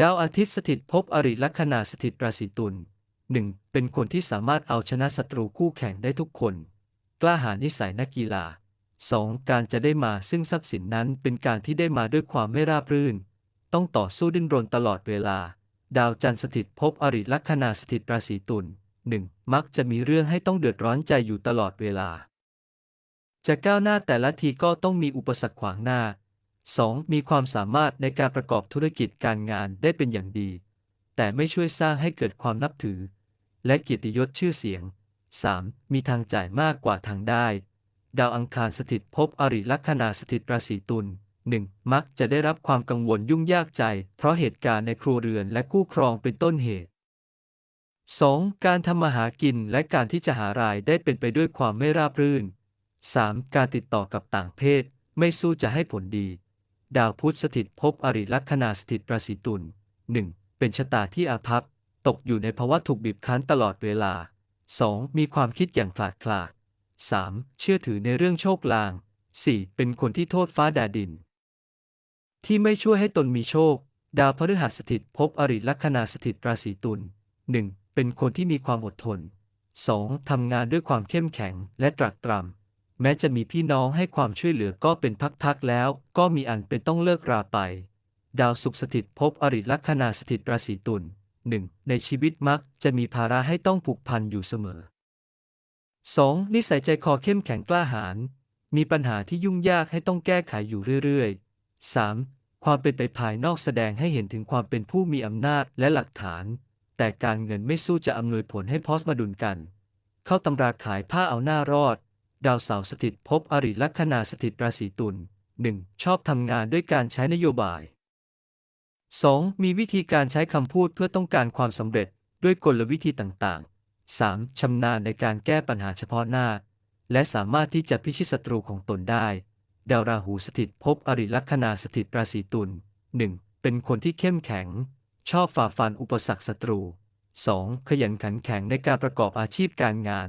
ดาวอาทิตย์สถิตภพอริลัคนาสถิตราศีตุลหนึ่งเป็นคนที่สามารถเอาชนะศัตรูคู่แข่งได้ทุกคน กล้าหาญนิสัยนักกีฬา 2. การจะได้มาซึ่งทรัพย์สินนั้นเป็นการที่ได้มาด้วยความไม่ราบรื่น ต้องต่อสู้ดิ้นรนตลอดเวลา ดาวจันทร์สถิตภพอริลัคนาสถิตราศีตุลหนึ่งมักจะมีเรื่องให้ต้องเดือดร้อนใจอยู่ตลอดเวลา จะก้าวหน้าแต่ละทีก็ต้องมีอุปสรรคขวางหน้า 2. มีความสามารถในการประกอบธุรกิจการงานได้เป็นอย่างดี แต่ไม่ช่วยสร้างให้เกิดความนับถือ และเกียรติยศชื่อเสียง 3. มีทางจ่ายมากกว่าทางได้ ดาวอังคารสถิตภพอริลัคนาสถิตราศีตุล 1. มักจะได้รับความกังวลยุ่งยากใจ เพราะเหตุการณ์ในครัวเรือนและคู่ครองเป็นต้นเหตุ 2. การทำมาหากินและการที่จะหารายได้เป็นไปด้วยความไม่ราบรื่น 3. การติดต่อกับต่างเพศ ไม่สู้จะให้ผลดี ดาวพุธสถิตภพอริลัคนาสถิตราศีตุล 1. เป็นชะตาที่อาภัพ ตกอยู่ในภาวะถูกบีบคั้นตลอดเวลา 2. มีความคิดอย่างขลาดคลาด 3. เชื่อถือในเรื่องโชคลาง 4. เป็นคนที่โทษฟ้าดดดิน ที่ไม่ช่วยให้ตนมีโชค ดาวพฤหัสสถิตภพอริลัคนาสถิตราศีตุล 1. เป็นคนที่มีความอดทน 2. ทำงานด้วยความเข้มแข็งและตรักตรำ แม้จะมีพี่น้องให้ความช่วยเหลือก็เป็นพักๆแล้ว ก็มีอันเป็นต้องเลิกราไป ดาวศุกร์สถิตภพอริลัคนาสถิตราศีตุล 1. ในชีวิตมักจะมีภาระให้ต้องผูกพันอยู่เสมอ 2. นิสัยใจคอเข้มแข็งกล้าหาญมีปัญหาที่ยุ่งยากให้ต้องแก้ไขอยู่เรื่อยๆ 3. ความเป็นไปภายนอกแสดงให้เห็นถึงความเป็นผู้มีอำนาจและหลักฐาน แต่การเงินไม่สู้จะอำนวยผลให้พอสมาดุลกัน เข้าตำราขายผ้าเอาหน้ารอด ดาวเสาร์สถิตภพอริลัคนาสถิตราศีตุล 1. ชอบทำงานด้วยการใช้นโยบาย 2. มีวิธีการใช้คำพูดเพื่อต้องการความสำเร็จด้วยกลวิธีต่างๆ 3. ชำนาญในการแก้ปัญหาเฉพาะหน้า และสามารถที่จะพิชิตศัตรูของตนได้ ดาวราหูสถิตภพอริลัคนาสถิตราศีตุล 1. เป็นคนที่เข้มแข็ง ชอบฝ่าฟันอุปสรรคศัตรู 2. ขยันขันแข็งในการประกอบอาชีพการงาน